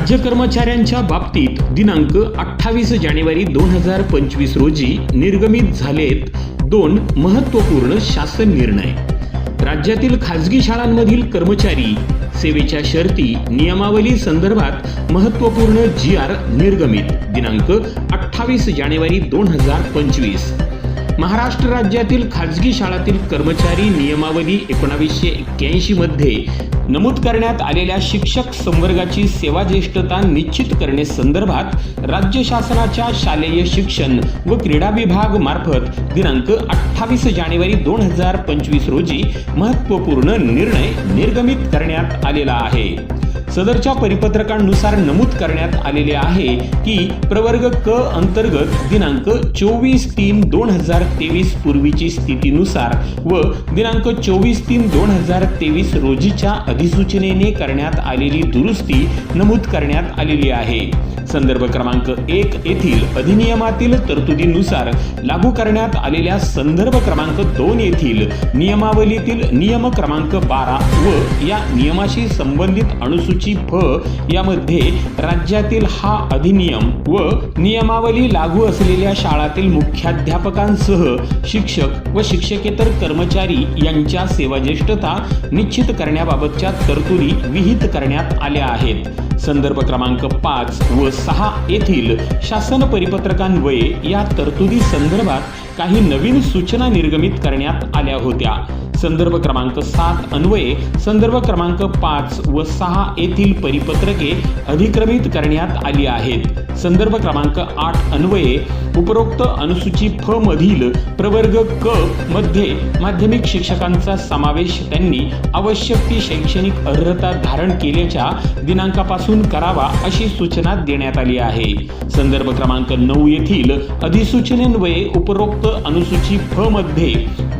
राज्य कर्मचाऱ्यांच्या बाबतीत दिनांक अठ्ठावीस जानेवारी दोन हजार पंचवीस रोजी निर्गमित झालेत दोन महत्त्वपूर्ण शासन निर्णय. राज्यातील खाजगी शाळांमधील कर्मचारी सेवेच्या शर्ती नियमावली संदर्भात महत्त्वपूर्ण जी आर निर्गमित. दिनांक अठ्ठावीस जानेवारी दोन हजार पंचवीस. महाराष्ट्र राज्यातील खाजगी शाळातील कर्मचारी नियमावली एकोणावीसशे एक्क्याऐंशी मध्ये नमूद करण्यात आलेल्या शिक्षक संवर्गाची सेवा ज्येष्ठता निश्चित करणे संदर्भात राज्य शासनाच्या शालेय शिक्षण व क्रीडा विभाग मार्फत दिनांक अठ्ठावीस जानेवारी दोन हजार पंचवीस रोजी महत्त्वपूर्ण निर्णय निर्गमित करण्यात आलेला आहे. सदरच्या परिपत्रकांनुसार नमूद करण्यात आलेले आहे की प्रवर्ग क अंतर्गत दिनांक चोवीस तीन दोन हजार तेवीस पूर्वीची स्थितीनुसार व दिनांक चोवीस तीन दोन हजार तेवीस रोजीच्या अधिसूचनेने करण्यात आलेली दुरुस्ती नमूद करण्यात आलेली आहे. संदर्भ क्रमांक एक येथील अधिनियमातील तरतुदीनुसार लागू करण्यात आलेल्या संदर्भ क्रमांक दोन येथील नियमावलीतील नियम क्रमांक बारा व या नियमाशी संबंधित अनुसूची ची फ यामध्ये राज्यातील हा अधिनियम व नियमावली लागू असलेल्या शाळातील मुख्याध्यापकांसह शिक्षक व शिक्षकेतर कर्मचारी यांच्या सेवाज्येष्ठता निश्चित करण्याबाबतच्या तरतुदी विहित करण्यात आल्या आहेत. संदर्भ क्रमांक पाच व सहा येथील शासन परिपत्रकान्वये या तरतुदी संदर्भात काही नवीन सूचना निर्गमित करण्यात आल्या होत्या. संदर्भ क्रमांक सात अन्वये संदर्भ क्रमांक पाच व सहा येथील परिपत्रके अधिक्रमित करण्यात आली आहेत. संदर्भ क्रमांक आठ अन्वये उपरोक्त अनुसूची फ मधील प्रवर्ग क मध्ये माध्यमिक शिक्षकांचा समावेश त्यांनी आवश्यक ती शैक्षणिक अर्हता धारण केल्याच्या दिनांकापासून करावा अशी सूचना देण्यात आली आहे. संदर्भ क्रमांक नऊ येथील अधिसूचनेन्वये उपरोक्त अनुसूची फ मध्ये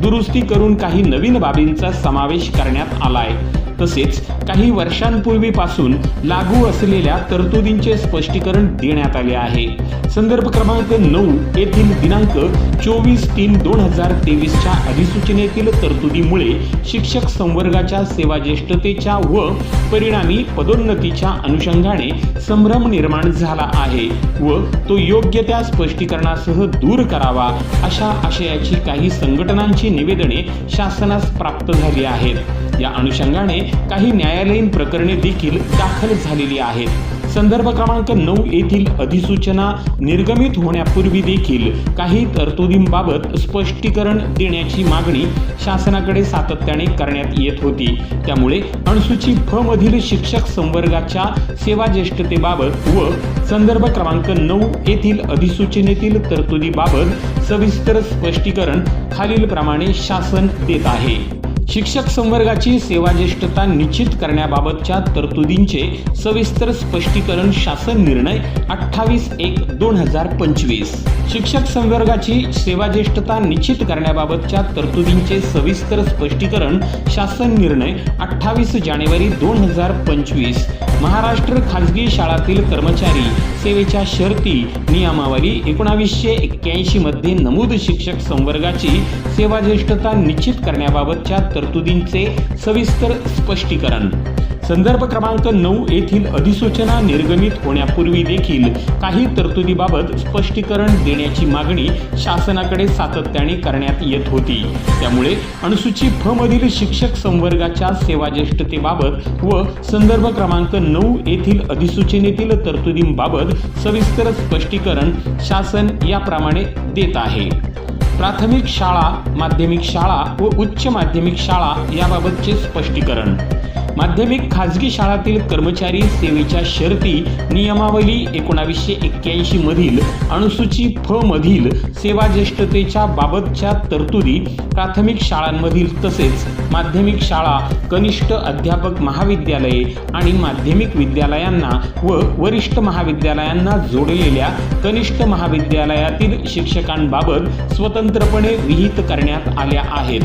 दुरुस्ती करून काही नवीन बाबींचा समावेश करण्यात आलाय. तसेच काही वर्षांपूर्वीपासून लागू असलेल्या तरतुदींचे स्पष्टीकरण देण्यात आले आहे. संदर्भ क्रमांक नऊ येथील दिनांक चोवीस तीन दोन हजार तेवीसच्या अधिसूचनेतील तरतुदीमुळे शिक्षक संवर्गाच्या सेवाज्येष्ठतेच्या व परिणामी पदोन्नतीच्या अनुषंगाने संभ्रम निर्माण झाला आहे व तो योग्य त्या स्पष्टीकरणासह दूर करावा अशा आशयाची काही संघटनांची निवेदने शासनास प्राप्त झाली आहेत. या अनुषंगाने काही न्यायालयीन प्रकरणे देखील दाखल झालेली आहेत. संदर्भ क्रमांक नऊ येथील अधिसूचना निर्गमित होण्यापूर्वी देखील काही तरतुदींबाबत स्पष्टीकरण देण्याची मागणी शासनाकडे सातत्याने करण्यात येत होती. त्यामुळे अनुसूची फ मधील शिक्षक संवर्गाच्या सेवा ज्येष्ठतेबाबत व संदर्भ क्रमांक नऊ येथील अधिसूचनेतील तरतुदीबाबत सविस्तर स्पष्टीकरण खालीलप्रमाणे शासन देत आहे. शिक्षक संवर्गाची सेवाज्येष्ठता निश्चित करण्याबाबतच्या तरतुदींचे सविस्तर स्पष्टीकरण शासन निर्णय अठ्ठावीस एक दोन हजार पंचवीस. शिक्षक संवर्गाची सेवाज्येष्ठता निश्चित करण्याबाबतच्या तरतुदींचे सविस्तर स्पष्टीकरण शासन निर्णय अठ्ठावीस जानेवारी दोन हजार पंचवीस. महाराष्ट्र खाजगी शाळातील कर्मचारी सेवेच्या शर्ती नियमावली एकोणावीसशे एक्क्याऐंशी मध्ये नमूद शिक्षक संवर्गाची सेवाज्येष्ठता निश्चित करण्याबाबतच्या तरतुदींचे सविस्तर स्पष्टीकरण. संदर्भ क्रमांक नऊ येथील अधिसूचना निर्गमित होण्यापूर्वी देखील काही तरतुदीबाबत स्पष्टीकरण देण्याची मागणी शासनाकडे सातत्याने करण्यात येत होती. त्यामुळे अनुसूची फ मधील शिक्षक संवर्गाच्या सेवाज्येष्ठतेबाबत व संदर्भ क्रमांक नऊ येथील अधिसूचनेतील तरतुदींबाबत सविस्तर स्पष्टीकरण शासन याप्रमाणे देत आहे. प्राथमिक शाळा माध्यमिक शाळा व उच्च माध्यमिक शाळा याबाबतचे स्पष्टीकरण. माध्यमिक खाजगी शाळातील कर्मचारी सेवेच्या शर्ती नियमावली एकोणावीसशे एक्क्याऐंशी मधील अनुसूची फ मधील सेवाज्येष्ठतेच्या बाबतच्या तरतुदी प्राथमिक शाळांमधील तसेच माध्यमिक शाळा कनिष्ठ अध्यापक महाविद्यालये आणि माध्यमिक विद्यालयांना व वरिष्ठ महाविद्यालयांना जोडलेल्या कनिष्ठ महाविद्यालयातील शिक्षकांबाबत स्वतंत्रपणे विहित करण्यात आल्या आहेत.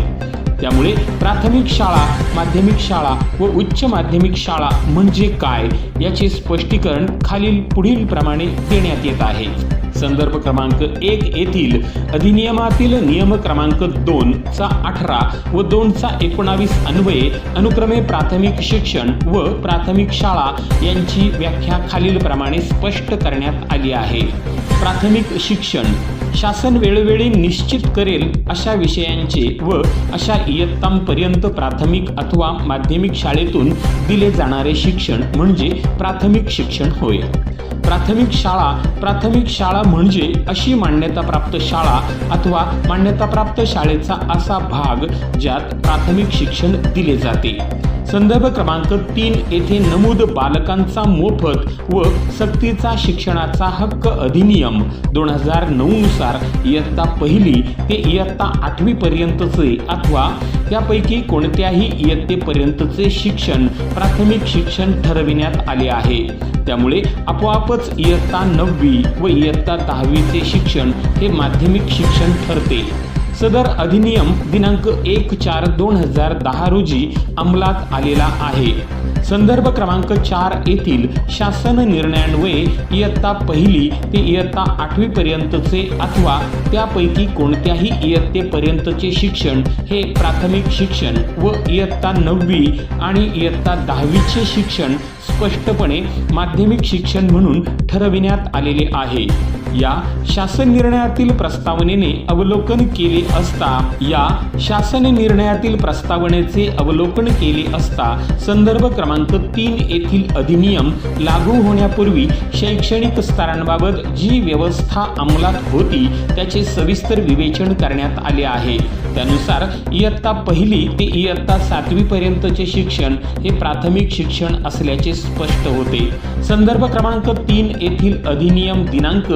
त्यामुळे प्राथमिक शाळा माध्यमिक शाळा व उच्च माध्यमिक शाळा म्हणजे काय? याचे स्पष्टीकरण खालील पुढील प्रमाणे देण्यात येत आहे. संदर्भ क्रमांक एक येथील अधिनियमातील नियम क्रमांक दोन चा अठरा व दोन चा एकोणावीस अन्वये अनुक्रमे प्राथमिक शिक्षण व प्राथमिक शाळा यांची व्याख्या खालील प्रमाणे स्पष्ट करण्यात आली आहे. प्राथमिक शिक्षण शासन वेळोवेळी निश्चित करेल अशा विषयांचे व अशा इयत्तांपर्यंत प्राथमिक अथवा माध्यमिक शाळेतून दिले जाणारे शिक्षण म्हणजे प्राथमिक शिक्षण होय. प्राथमिक शाळा प्राथमिक शाळा म्हणजे अशी मान्यताप्राप्त शाळा अथवा मान्यताप्राप्त शाळेचा असा भाग ज्यात प्राथमिक शिक्षण दिले जाते. संदर्भ क्रमांक तीन येथे नमूद बालकांचा मोफत व सक्तीचा शिक्षणाचा हक्क अधिनियम दोन हजार नऊनुसार इयत्ता पहिली ते इयत्ता आठवीपर्यंतचे अथवा त्यापैकी कोणत्याही इयत्तेपर्यंतचे शिक्षण प्राथमिक शिक्षण ठरविण्यात आले आहे. त्यामुळे आपोआपच इयत्ता नववी व इयत्ता दहावीचे शिक्षण हे माध्यमिक शिक्षण ठरते. सदर अधिनियम दिनांक एक चार दोन हजार दहा रोजी अंमलात आलेला आहे. संदर्भ क्रमांक चार येथील शासन निर्णयान्वये इयत्ता पहिली ते इयत्ता आठवी पर्यंतचे अथवा त्यापैकी कोणत्याही इयत्तेपर्यंतचे शिक्षण हे प्राथमिक शिक्षण व इयत्ता नववी आणि इयत्ता दहावीचे शिक्षण स्पष्टपणे माध्यमिक शिक्षण म्हणून ठरविण्यात आलेले आहे. या शासन निर्णयातील प्रस्तावनेने अवलोकन केले असता या शासन निर्णयातील प्रस्तावनेचे अवलोकन केले असता संदर्भ क्रमांक तीन येथील अधिनियम लागू होण्यापूर्वी शैक्षणिक स्तरांबाबत जी व्यवस्था अंमलात होती त्याचे सविस्तर विवेचन करण्यात आले आहे. त्यानुसार इयत्ता पहिली ते इयत्ता सातवी पर्यंतचे शिक्षण हे प्राथमिक शिक्षण असल्याचे स्पष्ट होते. संदर्भ क्रमांक तीन येथील अधिनियम दिनांक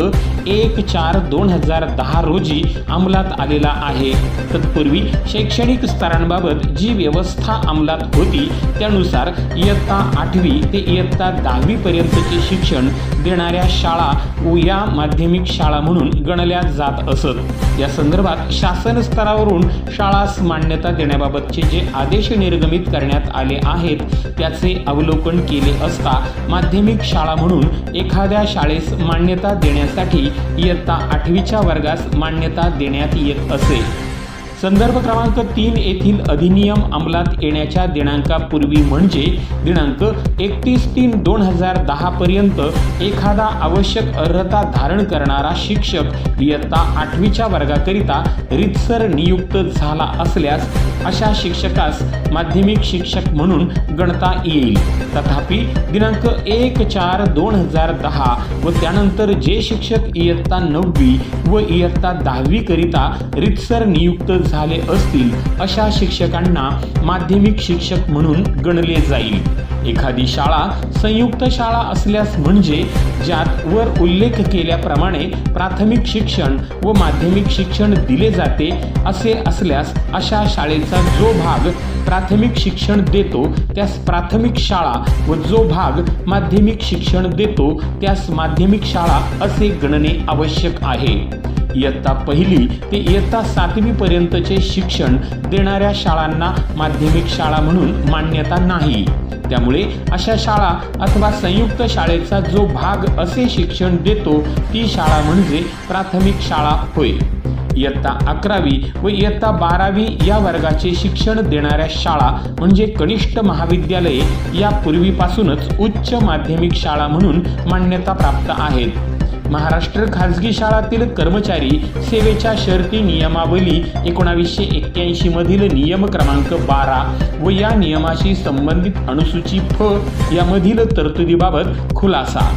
एक चार दोन हजार दहा रोजी अंमलात आलेला आहे. तत्पूर्वी शैक्षणिक स्तरांबाबत जी व्यवस्था अंमलात होती त्यानुसार इयत्ता आठवी ते इयत्ता दहावीपर्यंतचे शिक्षण देणाऱ्या शाळा व या माध्यमिक शाळा म्हणून गणल्या जात असत. या संदर्भात शासन स्तरावरून शाळास मान्यता देण्याबाबतचे जे आदेश निर्गमित करण्यात आले आहेत त्याचे अवलोकन केले असता माध्यमिक शाळा म्हणून एखाद्या शाळेस मान्यता देण्यासाठी इयत्ता आठवीच्या वर्गास मान्यता देण्यात येत असे. संदर्भ क्रमांक तीन येथील अधिनियम अंमलात येण्याच्या दिनांकापूर्वी म्हणजे दिनांक एकतीस तीन दोन हजार दहापर्यंत एखादा आवश्यक अर्हता धारण करणारा शिक्षक इयत्ता आठवीच्या वर्गाकरिता रितसर नियुक्त झाला असल्यास अशा शिक्षकास माध्यमिक शिक्षक म्हणून गणता येईल. तथापि दिनांक एक चार दोन हजार दहा व त्यानंतर जे शिक्षक इयत्ता नववी व इयत्ता दहावीकरिता रितसर नियुक्त झाले असतील अशा शिक्षकांना माध्यमिक शिक्षक म्हणून गणले जाईल. एखादी शाळा संयुक्त शाळा असल्यास म्हणजे ज्यात वर उल्लेख केल्याप्रमाणे प्राथमिक शिक्षण व माध्यमिक शिक्षण दिले जाते असे असल्यास अशा शाळेचा जो भाग प्राथमिक शिक्षण देतो त्यास प्राथमिक शाळा व जो भाग माध्यमिक शिक्षण देतो त्यास माध्यमिक शाळा असे गणणे आवश्यक आहे. इयत्ता पहिली ते इयत्ता सातवीपर्यंतचे शिक्षण देणाऱ्या शाळांना माध्यमिक शाळा म्हणून मान्यता नाही. त्यामुळे अशा शाळा अथवा संयुक्त शाळेचा जो भाग असे शिक्षण देतो ती शाळा म्हणजे प्राथमिक शाळा होय. इयत्ता अकरावी व इयत्ता बारावी या वर्गाचे शिक्षण देणाऱ्या शाळा म्हणजे कनिष्ठ महाविद्यालये या पूर्वीपासूनच उच्च माध्यमिक शाळा म्हणून मान्यता प्राप्त आहेत. महाराष्ट्र खाजगी शाळातील कर्मचारी सेवेच्या शर्ती नियमावली एकोणावीसशे एक्क्याऐंशी मधील नियम क्रमांक बारा व या नियमाशी संबंधित अनुसूची फ यामधील तरतुदीबाबत खुलासा.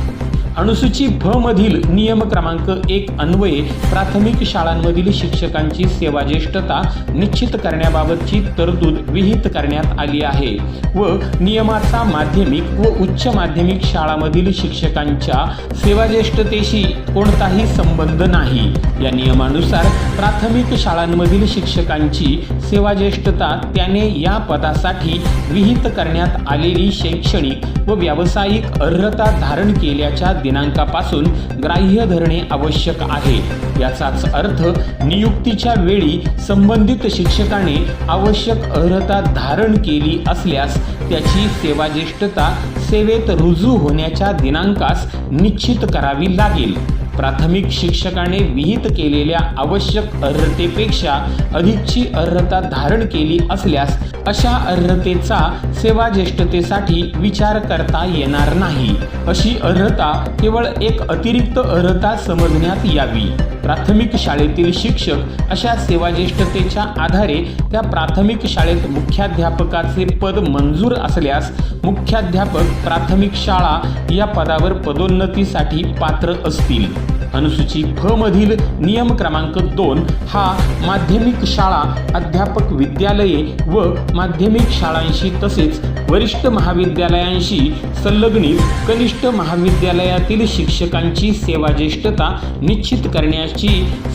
अनुसूची भ मधील नियम क्रमांक एक अन्वये प्राथमिक शाळांमधील शिक्षकांची सेवाज्येष्ठता निश्चित करण्याबाबतची तरतूद विहित करण्यात आली आहे व नियमाचा माध्यमिक व उच्च माध्यमिक शाळांमधील शिक्षकांच्या सेवाज्येष्ठतेशी कोणताही संबंध नाही. या नियमानुसार प्राथमिक शाळांमधील शिक्षकांची सेवाज्येष्ठता त्याने या पदासाठी विहित करण्यात आलेली शैक्षणिक व व्यावसायिक अर्हता धारण केल्याच्या दिनांकापासून ग्राह्य धरणे आवश्यक आहे. याचाच अर्थ नियुक्तीच्या वेळी संबंधित शिक्षकाने आवश्यक अर्हता धारण केली असल्यास त्याची सेवाज्येष्ठता सेवेत रुजू होण्याच्या दिनांकास निश्चित करावी लागेल. प्राथमिक शिक्षकाने विहित केलेल्या आवश्यक अर्हतेपेक्षा अधिकची अर्हता धारण केली असल्यास अशा अर्हतेचा सेवाज्येष्ठतेसाठी विचार करता येणार नाही. अशी अर्हता केवळ एक अतिरिक्त अर्हता समजण्यात यावी. प्राथमिक शाळेतील शिक्षक अशा सेवाज्येष्ठतेच्या आधारे त्या प्राथमिक शाळेत मुख्याध्यापकाचे पद मंजूर असल्यास मुख्याध्यापक प्राथमिक शाळा या पदावर पदोन्नतीसाठी पात्र असतील. अनुसूची फ मधील नियम क्रमांक दोन हा माध्यमिक शाळा अध्यापक विद्यालये व माध्यमिक शाळांशी तसेच वरिष्ठ महाविद्यालयांशी संलग्नित कनिष्ठ महाविद्यालयातील शिक्षकांची सेवाज्येष्ठता निश्चित करण्याची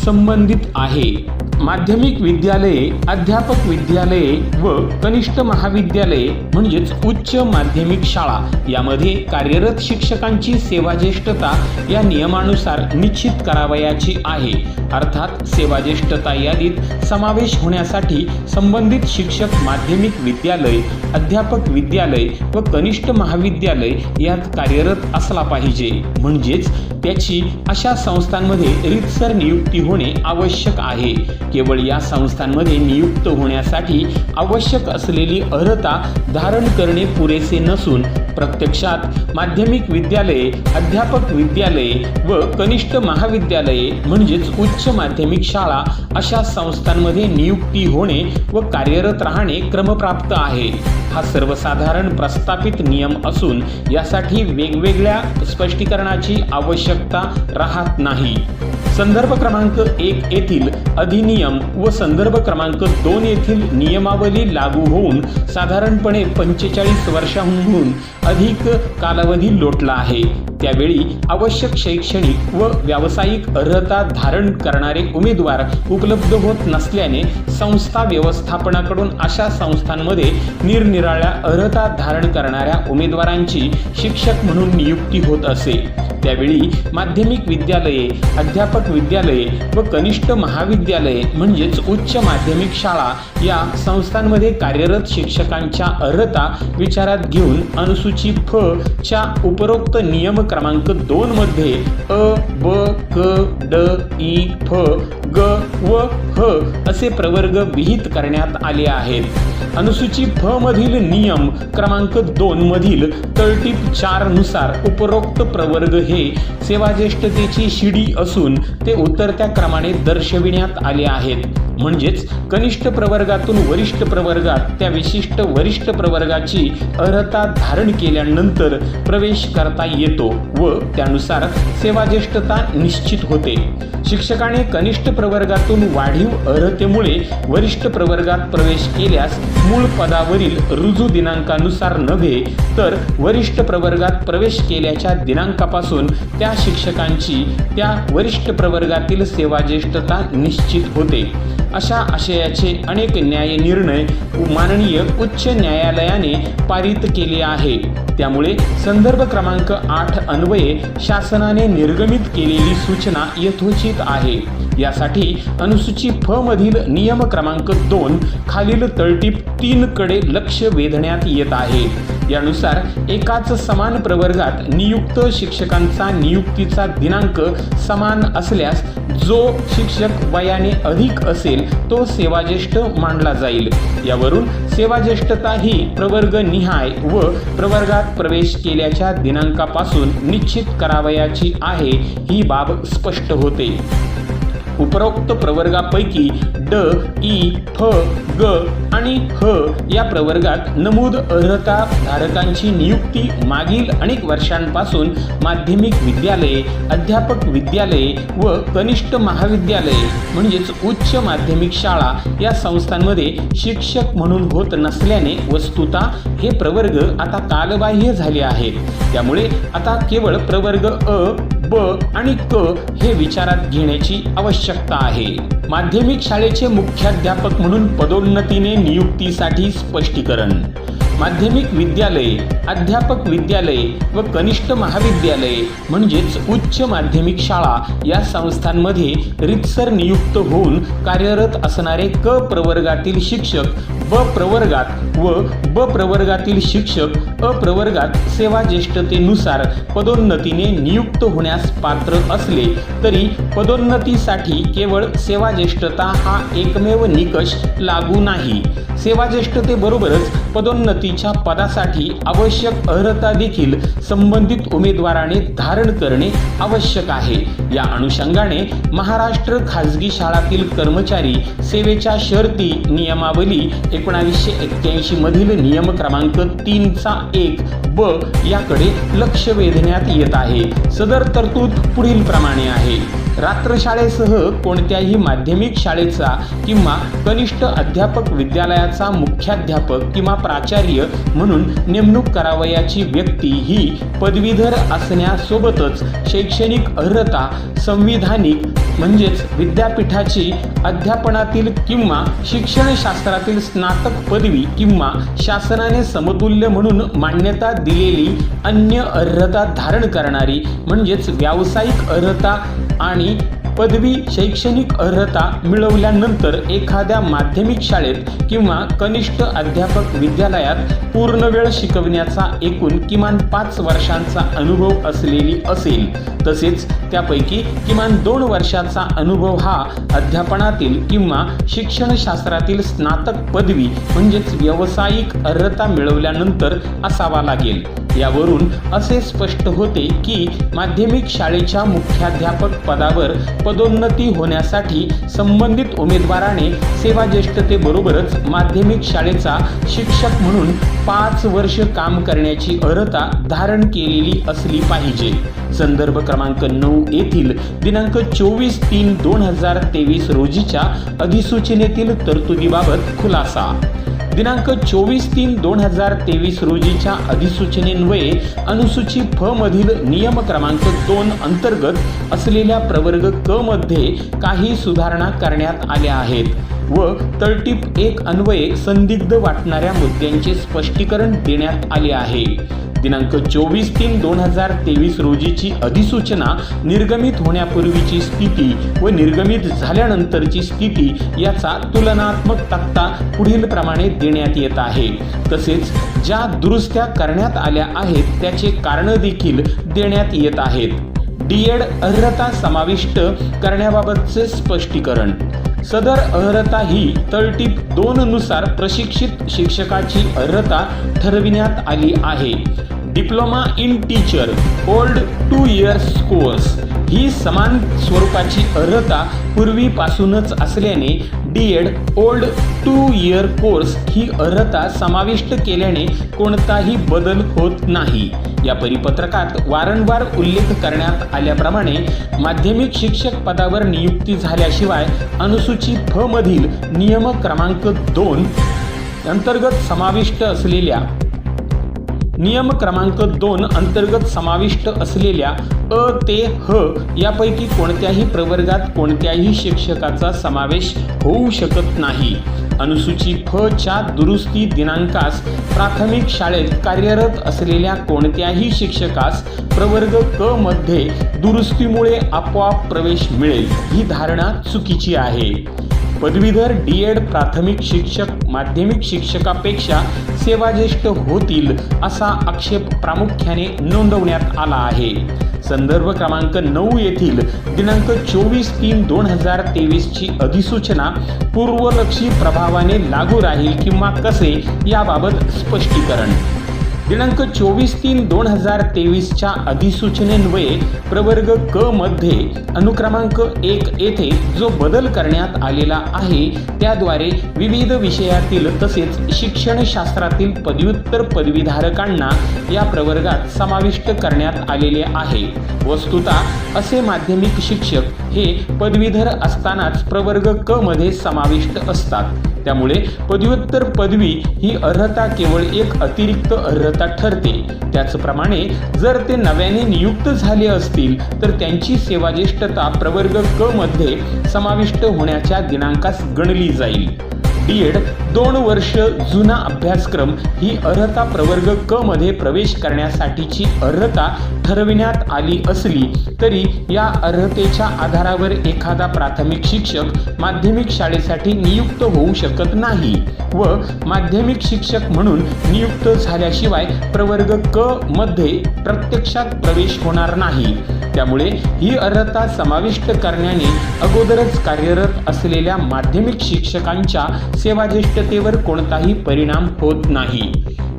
संबंधित आहे. माध्यमिक विद्यालये अध्यापक विद्यालये व कनिष्ठ महाविद्यालये म्हणजेच उच्च माध्यमिक शाळा यामध्ये कार्यरत शिक्षकांची सेवाज्येष्ठता या नियमानुसार निश्चित करावयाची आहे. अर्थात सेवाज्येष्ठता यादीत समावेश होण्यासाठी संबंधित शिक्षक माध्यमिक विद्यालय अध्यापक विद्यालय व कनिष्ठ महाविद्यालय यात कार्यरत असला पाहिजे. म्हणजेच त्याची अशा संस्थांमध्ये रीतसर नियुक्ती होणे आवश्यक आहे. केवळ या संस्थांमध्ये नियुक्त होण्यासाठी आवश्यक असलेली अर्हता धारण करणे पुरेसे नसून प्रत्यक्षात माध्यमिक विद्यालये अध्यापक विद्यालये व कनिष्ठ महाविद्यालये म्हणजेच उच्च माध्यमिक शाळा अशा संस्थांमध्ये नियुक्ती होणे व कार्यरत राहणे क्रमप्राप्त आहे. हा सर्वसाधारण प्रस्थापित नियम असून यासाठी वेगवेगळ्या स्पष्टीकरणाची आवश्यकता राहत नाही. संदर्भ क्रमांक एक येथील अधिनियम व संदर्भ क्रमांक दोन येथील नियमावली लागू होऊन साधारणपणे पंचेचाळीस वर्षांहून अधिक कालावधी लोटला आहे. त्यावेळी आवश्यक शैक्षणिक व व्यावसायिक अर्हता धारण करणारे उमेदवार उपलब्ध होत नसल्याने संस्था व्यवस्थापनाकडून अशा संस्थांमध्ये निरनिराळ्या अर्हता धारण करणाऱ्या उमेदवारांची शिक्षक म्हणून नियुक्ती होत असे. त्यावेळी माध्यमिक विद्यालये अध्यापक विद्यालये व कनिष्ठ महाविद्यालये म्हणजेच उच्च माध्यमिक शाळा या संस्थांमध्ये कार्यरत शिक्षकांच्या अर्हता विचारात घेऊन अनुसूची फ च्या उपरोक्त नियम क्रमांक दोन मध्ये अ ब क ड ई फ ग व ह असे प्रवर्ग विहित करण्यात आले आहेत. अनुसूची फ मधील नियम क्रमांक दोन मधील तळटीप चारनुसार उपरोक्त प्रवर्ग हे सेवाज्येष्ठतेची शिडी असून ते उतरत्या क्रमाने दर्शविण्यात आले आहेत. म्हणजेच कनिष्ठ प्रवर्गातून वरिष्ठ प्रवर्गात त्या विशिष्ट वरिष्ठ प्रवर्गाची अर्हता धारण केल्यानंतर प्रवेश करता येतो व त्यानुसार सेवाज्येष्ठता निश्चित होते. शिक्षकाने कनिष्ठ प्रवर्गातून वाढीव अर्हतेमुळे वरिष्ठ प्रवर्गात प्रवेश केल्यास मूळ पदावरील रुजू दिनांकानुसार नव्हे तर वरिष्ठ प्रवर्गात प्रवेश केल्याच्या दिनांकापासून त्या शिक्षकांची त्या वरिष्ठ प्रवर्गातील सेवाज्येष्ठता निश्चित होते. अशा आशयाचे अनेक न्याय निर्णय माननीय उच्च न्यायालयाने पारित केले आहे. त्यामुळे संदर्भ क्रमांक आठ अन्वये शासनाने निर्गमित केलेली सूचना यथोचित आहे. यासाठी अनुसूची फ मधील नियम क्रमांक दोन खालील तळटीप तीन कडे लक्ष वेधण्यात येत आहे. यानुसार एकाच समान प्रवर्गात नियुक्त शिक्षकांचा नियुक्तीचा दिनांक समान असल्यास जो शिक्षक वयाने अधिक असेल तो सेवाज्येष्ठ मानला जाईल. यावरून सेवाज्येष्ठता ही प्रवर्ग निहाय व प्रवर्गात प्रवेश केल्याच्या दिनांकापासून निश्चित करावयाची आहे ही बाब स्पष्ट होते. उपरोक्त प्रवर्गापैकी ड ई फ ग आणि ह या प्रवर्गात नमूद अर्हता धारकांची नियुक्ती मागील अनेक वर्षांपासून माध्यमिक विद्यालये अध्यापक विद्यालये व कनिष्ठ महाविद्यालये म्हणजेच उच्च माध्यमिक शाळा या संस्थांमध्ये शिक्षक म्हणून होत नसल्याने वस्तुता हे प्रवर्ग आता कालबाह्य झाले आहेत. त्यामुळे आता केवळ प्रवर्ग अ ब आणि क हे विचारात घेण्याची आवश्यकता आहे. माध्यमिक शाळेचे मुख्याध्यापक म्हणून पदोन्नतीने नियुक्तीसाठी स्पष्टीकरण. माध्यमिक विद्यालय अध्यापक विद्यालय व कनिष्ठ महाविद्यालय म्हणजेच उच्च माध्यमिक शाळा या संस्थांमध्ये रितसर नियुक्त होऊन कार्यरत असणारे क प्रवर्गातील शिक्षक ब प्रवर्गात व ब प्रवर्गातील शिक्षक अ प्रवर्गात सेवा ज्येष्ठतेनुसार पदोन्नतीने नियुक्त होण्यास पात्र असले तरी पदोन्नतीसाठी केवळ सेवा ज्येष्ठता हा एकमेव निकष लागू नाही. सेवाज्येष्ठतेबरोबरच पदोन्नतीच्या पदासाठी आवश्यक अर्हता देखील संबंधित उमेदवाराने धारण करणे आवश्यक आहे. या अनुषंगाने महाराष्ट्र खाजगी शाळातील कर्मचारी सेवेच्या शर्ती नियमावली एकोणावीसशे एक्क्याऐंशी मधील नियम क्रमांक तीनचा एक ब याकडे लक्ष वेधण्यात येत आहे. सदर तरतूद पुढील प्रमाणे आहे. रात्रशाळेसह कोणत्याही माध्यमिक शाळेचा किंवा कनिष्ठ अध्यापक विद्यालयाचा मुख्याध्यापक किंवा प्राचार्य म्हणून नेमणूक करावयाची व्यक्ती ही पदवीधर असण्यासोबतच शैक्षणिक अर्हता संविधानिक म्हणजेच विद्यापीठाची अध्यापनातील किंवा शिक्षणशास्त्रातील स्नातक पदवी किंवा शासनाने समतुल्य म्हणून मान्यता दिलेली अन्य अर्हता धारण करणारी म्हणजेच व्यावसायिक अर्हता आणि पदवी शैक्षणिक अर्हता मिळवल्यानंतर एखाद्या माध्यमिक शाळेत किंवा कनिष्ठ अध्यापक विद्यालयात पूर्ण वेळ शिकवण्याचा एकूण किमान पाच वर्षांचा अनुभव असलेली असेल. तसेच त्यापैकी किमान दोन वर्षाचा अनुभव हा अध्यापनातील किंवा शिक्षणशास्त्रातील स्नातक पदवी म्हणजेच व्यावसायिक अर्हता मिळवल्यानंतर असावा लागेल. यावरून असे स्पष्ट होते की माध्यमिक शाळेच्या मुख्याध्यापक पदावर पदोन्नती होण्यासाठी संबंधित उमेदवाराने सेवा ज्येष्ठतेबरोबरच माध्यमिक शाळेचा शिक्षक म्हणून पाच वर्ष काम करण्याची अर्हता धारण केलेली असली पाहिजे. संदर्भ क्रमांक नऊ येथील दिनांक चोवीस तीन दोन हजार तेवीस रोजीच्या अधिसूचनेतील तरतुदीबाबत खुलासा दिनांक चोवीस तीन दोन हजार तेवीस रोजीच्या अधिसूचनेन्वये अनुसूची फ मधील नियम क्रमांक दोन अंतर्गत असलेल्या प्रवर्ग क मध्ये काही सुधारणा करण्यात आल्या आहेत व तळटीप एक अन्वये संदिग्ध वाटणाऱ्या मुद्द्यांचे स्पष्टीकरण देण्यात आले आहे. दिनांक चोवीस तीन दोन हजार तेवीस रोजीची अधिसूचना निर्गमित होण्यापूर्वीची स्थिती व निर्गमित झाल्यानंतरची स्थिती याचा तुलनात्मक तक्ता पुढील प्रमाणे देण्यात येत आहे. तसेच ज्या दुरुस्त्या करण्यात आल्या आहेत त्याचे कारण देखील देण्यात येत आहेत. डीएड अर्हता समाविष्ट करण्याबाबतचे स्पष्टीकरण. सदर अर्हता ही तळटीप दोन नुसार प्रशिक्षित शिक्षकाची अर्हता ठरविण्यात आली आहे. Diploma in teacher old two years course ही समान स्वरूपाची अर्हता पूर्वीपासूनच असल्याने D Ed old two year course ही अर्हता समाविष्ट केल्याने कोणताही बदल होत नाही. या परिपत्रकात वारंवार उल्लेख करण्यात आल्याप्रमाणे माध्यमिक शिक्षक पदावर नियुक्ती झाल्याशिवाय अनुसूची फ मधील नियम क्रमांक दोन अंतर्गत समाविष्ट असलेल्या नियम क्रमांक दोन अंतर्गत समाविष्ट असलेल्या अ ते ह यापैकी कोणत्याही प्रवर्गात कोणत्याही शिक्षकाचा समावेश होऊ शकत नाही. अनुसूची फ च्या दुरुस्ती दिनांकास प्राथमिक शाळेत कार्यरत असलेल्या कोणत्याही शिक्षकास प्रवर्ग क मध्ये दुरुस्तीमुळे आपोआप प्रवेश मिळेल ही धारणा चुकीची आहे. पदवीधर डी एड प्राथमिक शिक्षक माध्यमिक शिक्षकापेक्षा सेवाज्येष्ठ होतील असा आक्षेप प्रामुख्याने नोंदवण्यात आला आहे. संदर्भ क्रमांक नऊ येथील दिनांक चोवीस तीन दोन हजार तेवीसची अधिसूचना पूर्वलक्षी प्रभावाने लागू राहील किंवा कसे याबाबत स्पष्टीकरण. दिनांक चोवीस तीन दोन हजार तेवीसच्या अधिसूचनेन्वये प्रवर्ग क मध्ये अनुक्रमांक एक येथे जो बदल करण्यात आलेला आहे त्याद्वारे विविध विषयातील तसेच शिक्षणशास्त्रातील पदव्युत्तर पदवीधारकांना या प्रवर्गात समाविष्ट करण्यात आलेले आहे. वस्तुता असे माध्यमिक शिक्षक हे पदवीधर असतानाच प्रवर्ग क मध्ये समाविष्ट असतात. त्यामुळे पदव्युत्तर पदवी ही अर्हता केवळ एक अतिरिक्त अर्हता ठरते. त्याचप्रमाणे जर ते नव्याने नियुक्त झाले असतील तर त्यांची सेवाज्येष्ठता प्रवर्ग क मध्ये समाविष्ट होण्याच्या दिनांकास गणली जाईल. बी एड दोन वर्ष जुना अभ्यासक्रम ही अर्हता प्रवर्ग क मध्ये प्रवेश करण्यासाठीची अर्हता ठरविण्यात आली असली तरी या अर्हतेच्या आधारावर एखादा प्राथमिक शिक्षक माध्यमिक शाळेसाठी नियुक्त होऊ शकत नाही व माध्यमिक शिक्षक म्हणून नियुक्त झाल्याशिवाय प्रवर्ग क मध्ये प्रत्यक्षात प्रवेश होणार नाही. त्यामुळे ही अर्हता समाविष्ट करण्याने अगोदरच कार्यरत असलेल्या माध्यमिक शिक्षकांच्या सेवाज्येष्ठतेवर कोणताही परिणाम होत नाही.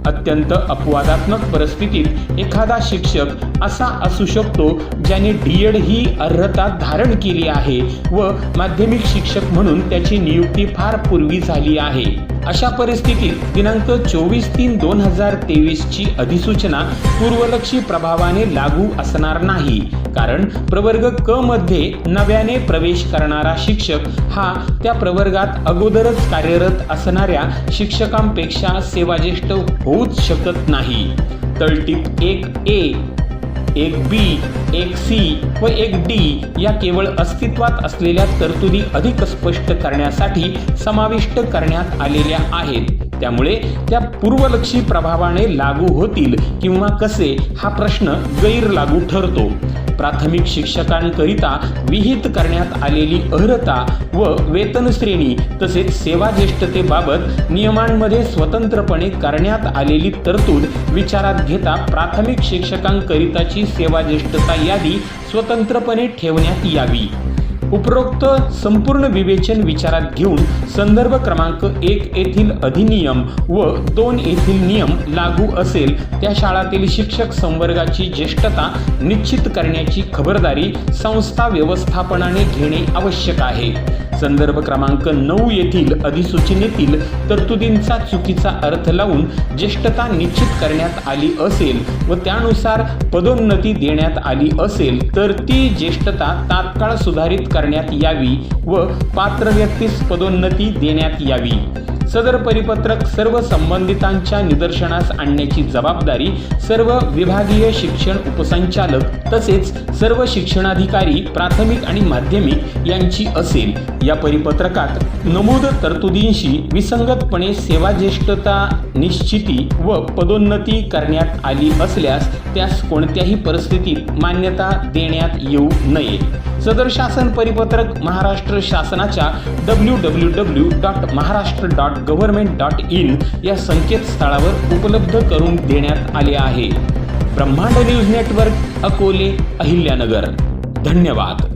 अत्यंत अपवादात्मक परिस्थितीत एखादा शिक्षक असा असू शकतो ज्याने डी एड ही अर्हता धारण केली आहे व माध्यमिक शिक्षक म्हणून त्याची नियुक्ती फार पूर्वी झाली आहे. अशा परिस्थितीत दिनांक चोवीस तीन दोन हजार तेवीसची अधिसूचना पूर्वलक्षी प्रभावाने लागू असणार नाही. कारण प्रवर्ग क मध्ये नव्याने प्रवेश करणारा शिक्षक हा त्या प्रवर्गात अगोदरच कार्यरत असणाऱ्या शिक्षकांपेक्षा सेवाज्येष्ठ होऊच शकत नाही. तळटीप एक ए एक बी एक सी व एक डी या केवळ अस्तित्वात असलेल्या तरतुदी अधिक स्पष्ट करण्यासाठी समाविष्ट करण्यात आलेल्या आहेत. त्यामुळे त्या पूर्वलक्षी प्रभावाने लागू होतील किंवा कसे हा प्रश्न गैर लागू ठरतो. प्राथमिक शिक्षकांकरिता विहित करण्यात आलेली अर्हता व वेतन श्रेणी तसेच सेवा ज्येष्ठतेबाबत नियमांमध्ये स्वतंत्रपणे करण्यात आलेली तरतूद विचारात घेता प्राथमिक शिक्षकांकरिताची सेवा ज्येष्ठता यादी स्वतंत्रपणे ठेवण्यात यावी. उपरोक्त संपूर्ण विवेचन विचारात घेऊन संदर्भ क्रमांक एक येथील अधिनियम व दोन येथील नियम लागू असेल त्या शाळातील शिक्षक संवर्गाची ज्येष्ठता निश्चित करण्याची खबरदारी संस्था व्यवस्थापनाने घेणे आवश्यक आहे. संदर्भ क्रमांक नऊ येथील अधिसूचनेतील तरतुदींचा चुकीचा अर्थ लावून ज्येष्ठता निश्चित करण्यात आली असेल व त्यानुसार पदोन्नती देण्यात आली असेल तर ती ज्येष्ठता तात्काळ सुधारित करण्यात यावी व पात्र व्यक्तीस पदोन्नती देण्यात यावी. सदर परिपत्रक सर्व संबंधितांच्या निदर्शनास आणण्याची जबाबदारी सर्व विभागीय शिक्षण उपसंचालक तसेच सर्व शिक्षणाधिकारी प्राथमिक आणि माध्यमिक यांची असेल. या परिपत्रकात नमूद तरतुदींशी विसंगतपणे सेवाज्येष्ठता निश्चिती व पदोन्नती करण्यात आली असल्यास त्यास कोणत्याही परिस्थितीत मान्यता देण्यात येऊ नये. सदर शासन परिपत्रक महाराष्ट्र शासनाच्या W W W dot Maharashtra dot government dot in या संकेतस्थळावर उपलब्ध करून देण्यात आले आहे. ब्रह्मांड न्यूज नेटवर्क अकोले अहिल्यानगर. धन्यवाद.